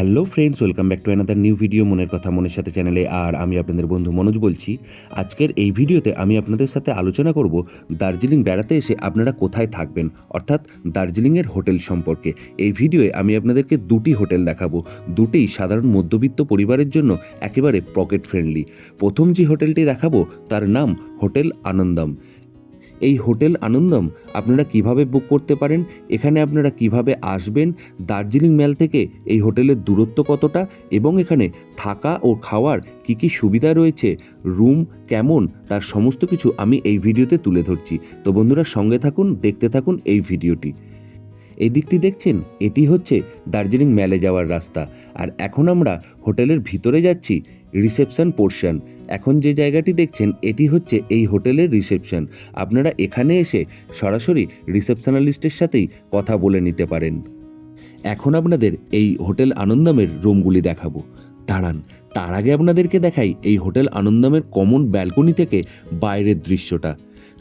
Hello friends welcome back to another new video মনের কথা, মনের সাথে চ্যানেলে আর আমি আপনাদের বন্ধু মনোজ বলছি, আজকের এই ভিডিওতে আমি আপনাদের সাথে আলোচনা করব দার্জিলিং বেড়াতে এসে আপনারা কোথায় থাকবেন, অর্থাৎ দার্জিলিংয়ের হোটেল সম্পর্কে। এই ভিডিওয়ে আমি আপনাদেরকে দুটি হোটেল দেখাবো দুটিই সাধারণ মধ্যবিত্ত পরিবারের জন্য একেবারে পকেট ফ্রেন্ডলি প্রথম যে হোটেলটি দেখাবো, তার নাম হোটেল আনন্দম। এই হোটেল আনন্দম আপনারা কীভাবে বুক করতে পারেন? এখানে আপনারা কীভাবে আসবেন? দার্জিলিং ম্যাল থেকে এই হোটেলের দূরত্ব কতটা? এবং এখানে থাকা ও খাওয়ার কি কি সুবিধা রয়েছে? রুম কেমন? তার সমস্ত কিছু আমি এই ভিডিওতে তুলে ধরছি। তো বন্ধুরা, সঙ্গে থাকুন, দেখতে থাকুন এই ভিডিওটি। এই দিকটি দেখছেন? এটি হচ্ছে দার্জিলিং ম্যালে যাওয়ার রাস্তা। আর এখন আমরা হোটেলের ভিতরে যাচ্ছি রিসেপশন পোর্শন এখন যে জায়গাটি দেখছেন, এটি হচ্ছে এই হোটেলের রিসেপশন। আপনারা এখানে এসে সরাসরি রিসেপশনালিস্টের সাথেই কথা বলে নিতে পারেন। এখন আপনাদের এই হোটেল আনন্দমের রুমগুলি দেখাবো। দাঁড়ান, তার আগে আপনাদেরকে দেখাই এই হোটেল আনন্দমের কমন ব্যালকনি থেকে বাইরের দৃশ্যটা।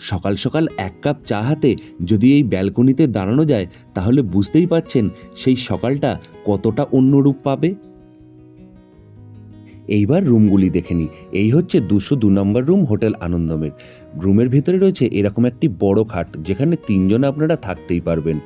সকাল সকাল এক কাপ চা হাতে যদি এই ব্যালকনিতে দাঁড়ানো যায়, তাহলে বুঝতেই পাচ্ছেন সেই সকালটা কতটা অন্যরূপ পাবে। এইবার রুমগুলি দেখে নিই এই হচ্ছে দুশো দু নম্বর রুম, হোটেল আনন্দমের। রুমের ভিতরে রয়েছে এরকম একটি বড় খাট, যেখানে তিনজন আপনারা থাকতেই পারবেন।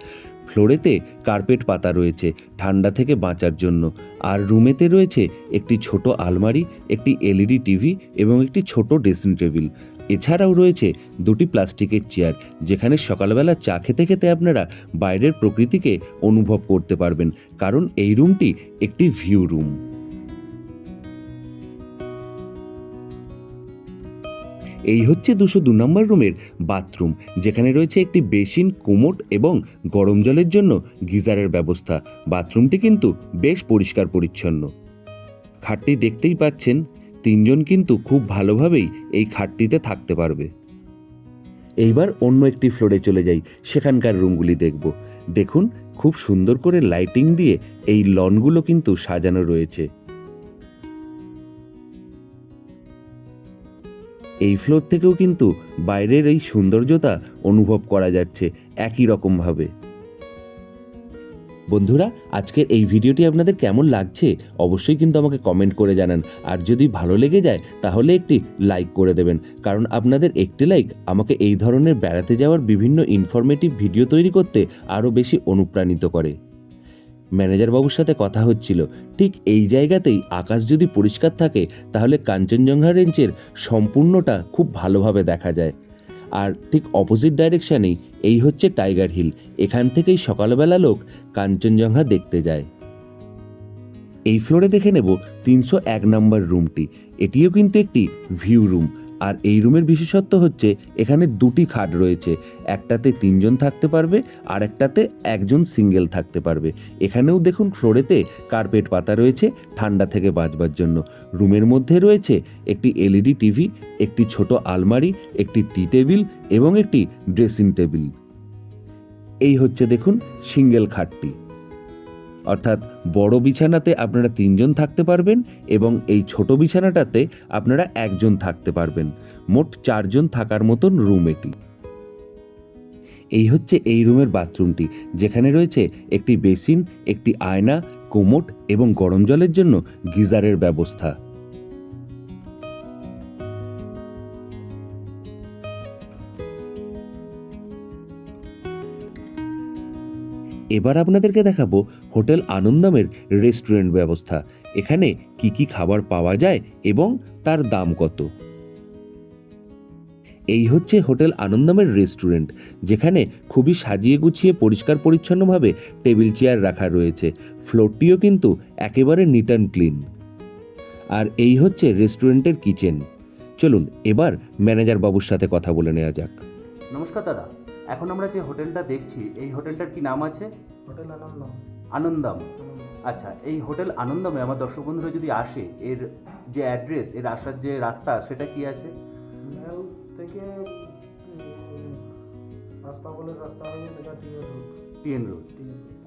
ফ্লোরেতে কার্পেট পাতা রয়েছে, ঠান্ডা থেকে বাঁচার জন্য। আর রুমেতে রয়েছে একটি ছোট আলমারি, একটি এলইডি টিভি এবং একটি ছোট ড্রেসিং টেবিল। এছাড়াও রয়েছে দুটি প্লাস্টিকের চেয়ার, যেখানে সকালবেলা চা খেতে খেতে আপনারা বাইরের প্রকৃতিকে অনুভব করতে পারবেন। কারণ এই রুমটি একটি ভিউ রুম। এই হচ্ছে দুশো দু নম্বর রুমের বাথরুম, যেখানে রয়েছে একটি বেসিন, কোমোট এবং গরম জলের জন্য গিজারের ব্যবস্থা। বাথরুমটি কিন্তু বেশ পরিষ্কার পরিচ্ছন্ন। খাটটি দেখতেই পাচ্ছেন, তিনজন কিন্তু খুব ভালোভাবেই এই খাটটিতে থাকতে পারবে। এইবার অন্য একটি ফ্লোরে চলে যাই, সেখানকার রুমগুলি দেখব। দেখুন, খুব সুন্দর করে লাইটিং দিয়ে এই লনগুলো কিন্তু সাজানো রয়েছে। এই ফ্লোর থেকেও কিন্তু বাইরের এই সৌন্দর্যতা অনুভব করা যাচ্ছে একই রকমভাবে। বন্ধুরা, আজকের এই ভিডিওটি আপনাদের কেমন লাগছে অবশ্যই কিন্তু আমাকে কমেন্ট করে জানান। আর যদি ভালো লেগে যায়, তাহলে একটি লাইক করে দেবেন। কারণ আপনাদের একটি লাইক আমাকে এই ধরনের বেড়াতে যাওয়ার বিভিন্ন ইনফরমেটিভ ভিডিও তৈরি করতে আরও বেশি অনুপ্রাণিত করে। ম্যানেজার বাবুর সাথে কথা হচ্ছিল। ঠিক এই জায়গাতেই আকাশ যদি পরিষ্কার থাকে, তাহলে কাঞ্চনজঙ্ঘা রেঞ্জের সম্পূর্ণটা খুব ভালোভাবে দেখা যায়। আর ঠিক অপোজিট ডাইরেকশানেই এই হচ্ছে টাইগার হিল এখান থেকেই সকালবেলা লোক কাঞ্চনজঙ্ঘা দেখতে যায়। এই ফ্লোরে দেখে নেব তিনশো এক নম্বর রুমটি এটিও কিন্তু একটি ভিউ রুম আর এই রুমের বিশেষত্ব হচ্ছে এখানে দুটি খাট রয়েছে, একটাতে তিনজন থাকতে পারবে আর একটাতে একজন সিঙ্গেল থাকতে পারবে। এখানেও দেখুন ফ্লোরেতে কার্পেট পাতা রয়েছে ঠান্ডা থেকে বাঁচবার জন্য। রুমের মধ্যে রয়েছে একটি এলইডি টিভি, একটি ছোট আলমারি, একটি টি টেবিল এবং একটি ড্রেসিং টেবিল। এই হচ্ছে দেখুন সিঙ্গেল খাটটি। অর্থাৎ বড় বিছানাতে আপনারা তিনজন থাকতে পারবেন এবং এই ছোট বিছানাটাতে আপনারা একজন থাকতে পারবেন। মোট চারজন থাকার মতন রুম এটি। এই হচ্ছে এই রুমের বাথরুমটি। যেখানে রয়েছে একটি বেসিন, একটি আয়না, কোমোট এবং গরম জলের জন্য গিজারের ব্যবস্থা। এবার আপনাদেরকে দেখাবো হোটেল আনন্দমের রেস্টুরেন্ট ব্যবস্থা। এখানে কি কি খাবার পাওয়া যায় এবং তার দাম কত? এই হচ্ছে হোটেল আনন্দমের রেস্টুরেন্ট, যেখানে খুবই সাজিয়ে গুছিয়ে পরিষ্কার পরিচ্ছন্নভাবে টেবিল চেয়ার রাখা রয়েছে। ফ্লোরটিও কিন্তু একেবারে নিট অ্যান্ড ক্লিন আর এই হচ্ছে রেস্টুরেন্টের কিচেন। চলুন, এবার ম্যানেজার বাবুর সাথে কথা বলে নেওয়া যাক। নমস্কার দাদা। এখন আমরা যে হোটেলটা দেখছি এই হোটেলটার কি নাম আছে? হোটেল আনন্দ আনন্দম। আচ্ছা এই হোটেল আনন্দমে আমার দর্শক বন্ধুরা যদি আসে এর যে অ্যাড্রেস এর আসার যে রাস্তা সেটা কি আছে? থেকে রাস্তা বলে রাস্তা হবে সেটা রোড। TN road.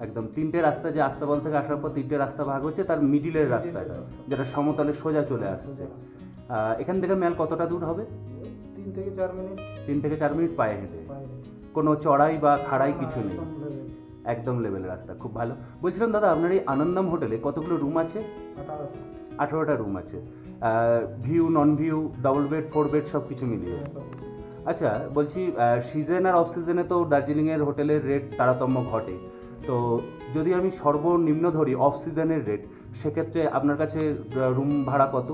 একদম তিনটে রাস্তা যে আস্তাবল থেকে আসার পর তিনটে রাস্তা ভাগ হচ্ছে তার মিডিলের রাস্তাটা রাস্তা। যেটা সমতলে সোজা চলে আসছে। এখান থেকে মেল কতটা দূর হবে? তিন থেকে চার মিনিট। তিন থেকে চার মিনিট পায়ে হেঁটে। কোনো চড়াই বা খাড়াই কিছু নেই। একদম। লেভেল রাস্তা খুব ভালো। বলছিলাম দাদা আপনার এই আনন্দম হোটেলে কতগুলো রুম আছে? আঠারো আঠারোটা রুম আছে। View non view double bed four bed সব কিছু মিলিয়ে আচ্ছা বলছি সিজন আর অফ সিজনে তো দার্জিলিংয়ের হোটেলের রেট তারতম্য ঘটে। তো যদি আমি সর্বনিম্ন ধরি অফ সিজনের রেট সেক্ষেত্রে আপনার কাছে রুম ভাড়া কত?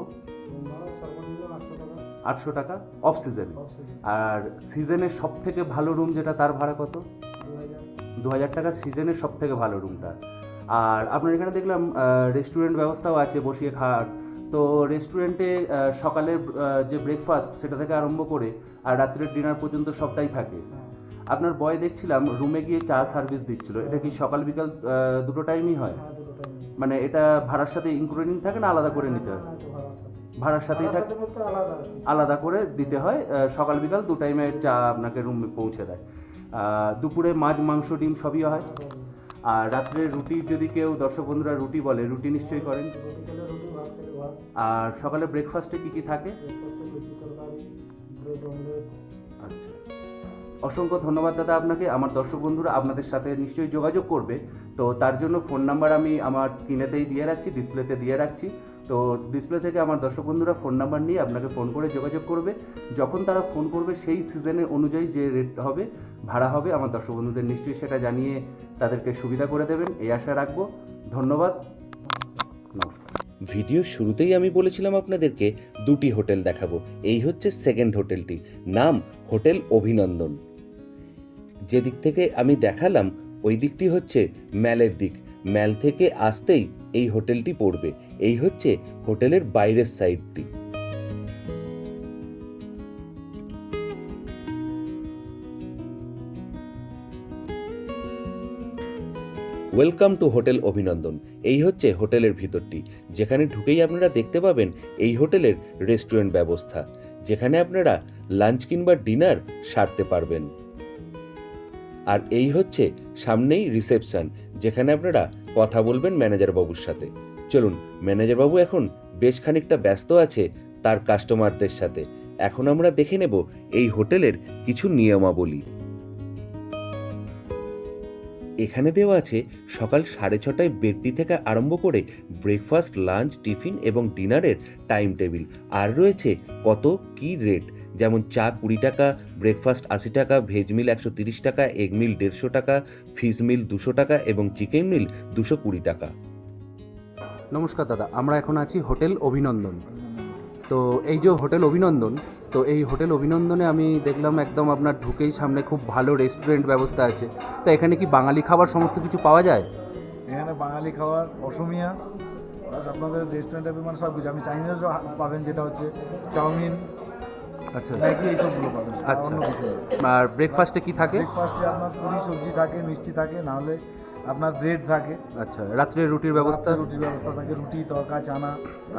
আটশো টাকা অফ সিজনে আর সিজনের সব থেকে ভালো রুম যেটা তার ভাড়া কত? দু হাজার। টাকা সিজনের সব থেকে ভালো রুমটা আর আপনার এখানে দেখলাম রেস্টুরেন্ট ব্যবস্থাও আছে বসিয়ে খাওয়ার। তো রেস্টুরেন্টে সকালের যে ব্রেকফাস্ট সেটা থেকে আরম্ভ করে আর রাত্রের ডিনার পর্যন্ত সবটাই থাকে। হ্যাঁ। আপনার বয় দেখছিলাম রুমে গিয়ে চা সার্ভিস দিচ্ছিল। এটা কি সকাল বিকাল দুটো টাইমই হয়? হ্যাঁ মানে এটা ভাড়ার সাথে ইনক্লুডিং থাকে না আলাদা করে নিতে হয়? হ্যাঁ ভাড়ার সাথেই থাকে আলাদা করে দিতে হয়। সকাল বিকাল দু টাইমে চা আপনাকে রুমে পৌঁছে দেয়। দুপুরে মাছ মাংস ডিম সবই হয়। আর রাত্রে রুটি যদি কেউ দর্শক বন্ধুরা রুটি বলে রুটি নিশ্চয়ই করেন। আর সকালে ব্রেকফাস্টে কি কি থাকে? আচ্ছা। অসংখ্য ধন্যবাদ দাদা আপনাকে। আমার দর্শক বন্ধুরা আপনাদের সাথে নিশ্চয়ই যোগাযোগ করবে। তো তার জন্য ফোন নাম্বার আমি আমার স্ক্রিনেতেই দিয়ে রাখছি ডিসপ্লেতে দিয়ে রাখছি। তো ডিসপ্লে থেকে আমার দর্শক বন্ধুরা ফোন নাম্বার নিয়ে আপনাকে ফোন করে যোগাযোগ করবে। যখন তারা ফোন করবে সেই সিজনের অনুযায়ী যে রেট হবে, ভাড়া হবে, আমার দর্শক বন্ধুদের নিশ্চয়ই সেটা জানিয়ে তাদেরকে সুবিধা করে দেবেন, এই আশা রাখব। ধন্যবাদ। ভিডিও শুরুতেই আমি বলেছিলাম আপনাদেরকে দুটি হোটেল দেখাবো। এই হচ্ছে সেকেন্ড হোটেলটি নাম হোটেল অভিনন্দন। যে দিক থেকে আমি দেখালাম, ওই দিকটি হচ্ছে ম্যালের দিক। ম্যাল থেকে আসতেই এই হোটেলটি পড়বে। এই হচ্ছে হোটেলের বাইরের সাইডটি ওয়েলকাম টু হোটেল অভিনন্দন। এই হচ্ছে হোটেলের ভিতরটি। যেখানে ঢুকেই আপনারা দেখতে পাবেন এই হোটেলের রেস্টুরেন্ট ব্যবস্থা। যেখানে আপনারা লাঞ্চ কিংবা ডিনার সারতে পারবেন। আর এই হচ্ছে সামনেই রিসেপশন, যেখানে আপনারা কথা বলবেন ম্যানেজার বাবুর সাথে। চলুন ম্যানেজার বাবু এখন বেশ খানিকটা ব্যস্ত আছে তার কাস্টমারদের সাথে। এখন আমরা দেখে নেব এই হোটেলের কিছু নিয়মাবলী। এখানে দেওয়া আছে, সকাল সাড়ে ছটায় বেডটি থেকে আরম্ভ করে ব্রেকফাস্ট, লাঞ্চ, টিফিন এবং ডিনারের টাইম টেবিল আর রয়েছে কত, কি রেট? যেমন চা কুড়ি টাকা ব্রেকফাস্ট আশি টাকা ভেজ মিল একশো তিরিশ টাকা এগ মিল দেড়শো টাকা ফিশ মিল দুশো টাকা এবং চিকেন মিল দুশো কুড়ি টাকা। নমস্কার দাদা আমরা এখন আছি হোটেল অভিনন্দন। তো এই যে হোটেল অভিনন্দন তো এই হোটেল অভিনন্দনে আমি দেখলাম একদম আপনার ঢুকেই সামনে খুব ভালো রেস্টুরেন্ট ব্যবস্থা আছে। তো এখানে কি বাঙালি খাবার সমস্ত কিছু পাওয়া যায়? এখানে বাঙালি খাবার অসমিয়া প্লাস আপনাদের রেস্টুরেন্টে মানে সব কিছু আপনি চাইনিজও পাবেন যেটা হচ্ছে চাউমিন আচ্ছা। ম্যাগি এইসবগুলো পাবেন। আর আচ্ছা। অন্য কিছু আর ব্রেকফাস্টে কি থাকে? ব্রেকফাস্টে আপনার পুরি সবজি থাকে মিষ্টি থাকে নাহলে আপনার ব্রেড থাকে। আচ্ছা রাত্রে রুটির ব্যবস্থা? রুটির ব্যবস্থা থাকে রুটি তরকা চানা।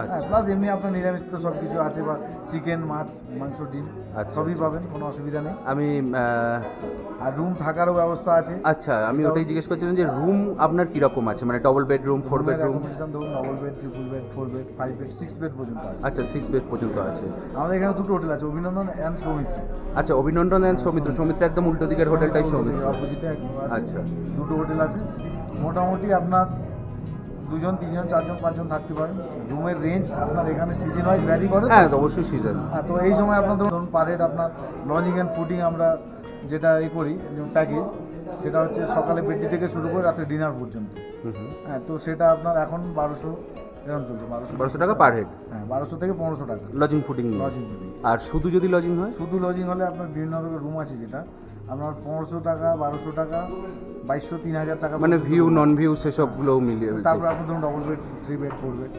আচ্ছা। হ্যাঁ প্লাস এমনি আপনার নিরামিষ তো সব কিছু আছে বা চিকেন মাছ মাংস ডিম আচ্ছা। সবই পাবেন কোনো অসুবিধা নেই। আমি আর রুম থাকারও ব্যবস্থা আছে। আচ্ছা আমি ওটাই জিজ্ঞেস করছিলাম যে রুম আপনার কীরকম আছে? মানে ডবল বেডরুম ফোর বেডরুম ধরুন double bed triple bed four bed five bed six bed পর্যন্ত আছে। আচ্ছা সিক্স বেড পর্যন্ত আছে। আমাদের এখানে দুটো হোটেল আছে অভিনন্দন অ্যান্ড সৌমিত্র। আচ্ছা অভিনন্দন অ্যান্ড সৌমিত্র। সৌমিত্র একদম উল্টো দিকের হোটেলটাই সৌমিত্র। অপোজিটে। আচ্ছা। দুটো হোটেল আছে। মোটামুটি আপনার দুজন তিনজন চারজন পাঁচজন থাকতে পারেন। রুমের রেঞ্জ আপনার এখানে সিজন ওয়াইজ ভ্যারি করে হ্যাঁ অবশ্যই সিজন হ্যাঁ তো এই সময় আপনার ধরুন পার হেড আপনার লজিং অ্যান্ড ফুডিং আমরা যেটা এ করি প্যাকেজ সেটা হচ্ছে সকালে বেডি থেকে শুরু করে রাত্রে ডিনার পর্যন্ত। হ্যাঁ তো সেটা আপনার এখন বারোশো এরকম চলছে বারোশো বারোশো টাকা পার হেড হ্যাঁ বারোশো থেকে পনেরোশো টাকা। লজিং ফুডিং লজিং ফুডিং আর শুধু যদি লজিং হয়? শুধু লজিং হলে আপনার বিভিন্ন রকমের রুম আছে যেটা। আপনার পনেরোশো টাকা বারোশো টাকা বাইশশো তিন হাজার টাকা মানে ভিউ নন ভিউ সেসবগুলো মিলিয়ে তারপর আপনি ধরুন double bed three bed four bed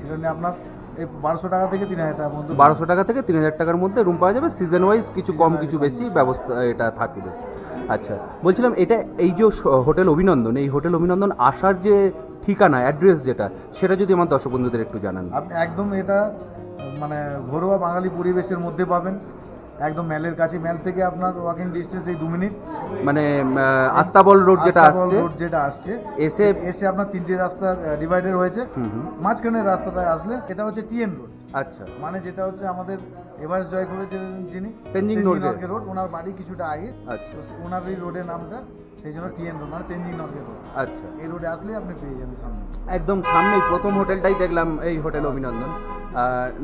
সেটা নিয়ে আপনার এই বারোশো টাকা থেকে তিন হাজার টাকার মধ্যে বারোশো টাকা থেকে তিন হাজার টাকার মধ্যে রুম পাওয়া যাবে। সিজন ওয়াইজ কিছু কম কিছু বেশি ব্যবস্থা এটা থাকবে। আচ্ছা বলছিলাম এটা এই যে হোটেল অভিনন্দন এই হোটেল অভিনন্দন আসার যে ঠিকানা অ্যাড্রেস যেটা সেটা যদি আমার দর্শক বন্ধুদের একটু জানান। আপনি একদম এটা মানে ঘরোয়া বাঙালি পরিবেশের মধ্যে পাবেন। একদম ম্যালের কাছে ম্যাল থেকে আপনার ওয়াকিং ডিস্টেন্স এই দু মিনিট। মানে আস্তাবল রোড যেটা আস্তাবল আসছে রোড যেটা আসছে এসে এসে আপনার তিনটে রাস্তা ডিভাইডেড হয়েছে। মাঝখানের রাস্তাটায় আসলে এটা হচ্ছে টিএন রোড আচ্ছা। মানে যেটা হচ্ছে আমাদের এভারেস্ট জয় করেছে যিনি তেনজিং। নরগে রোড ওনার বাড়ি কিছুটা আগে। আচ্ছা। ওনার এই রোডের নামটা সেই জন্য টিএন রোড মানে তেনজিং নরগে রোড আচ্ছা। এই রোডে আসলে আপনি পেয়ে যাবেন সামনে। একদম সামনেই প্রথম হোটেলটাই দেখলাম এই হোটেল অভিনন্দন।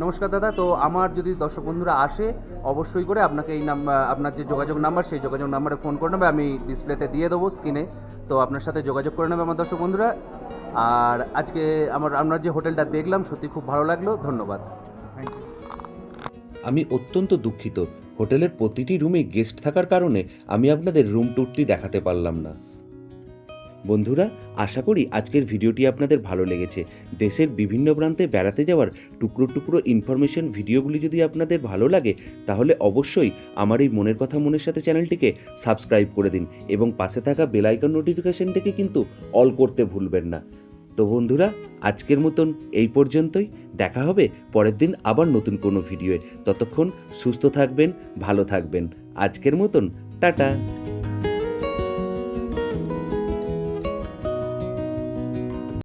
নমস্কার দাদা তো আমার যদি দর্শক বন্ধুরা আসে অবশ্যই করে আপনাকে এই নাম্বার আপনার যে যোগাযোগ নাম্বার সেই যোগাযোগ নাম্বারে ফোন করে নেবে। আমি ডিসপ্লেতে দিয়ে দেবো স্ক্রিনে। তো আপনার সাথে যোগাযোগ করে নেবে আমার দর্শক বন্ধুরা। আর আজকে আমার আপনার যে হোটেলটা দেখলাম সত্যি খুব ভালো লাগল। ধন্যবাদ। আমি অত্যন্ত দুঃখিত। হোটেলের প্রতিটি রুমে গেস্ট থাকার কারণে আমি আপনাদের রুম ট্যুরটি দেখাতে পারলাম না। বন্ধুরা, আশা করি আজকের ভিডিওটি আপনাদের ভালো লেগেছে। দেশের বিভিন্ন প্রান্তে বেড়াতে যাওয়ার টুকরো টুকরো ইনফরমেশন ভিডিওগুলি যদি আপনাদের ভালো লাগে, তাহলে অবশ্যই আমার এই মনের কথা মনের সাথে চ্যানেলটিকে সাবস্ক্রাইব করে দিন এবং পাশে থাকা বেল আইকন নোটিফিকেশনটিকে কিন্তু অল করতে ভুলবেন না। তো বন্ধুরা, আজকের মতন এই পর্যন্তই। দেখা হবে পরের দিন আবার নতুন কোনো ভিডিওয়ে। ততক্ষণ সুস্থ থাকবেন, ভালো থাকবেন। আজকের মতন, টাটা।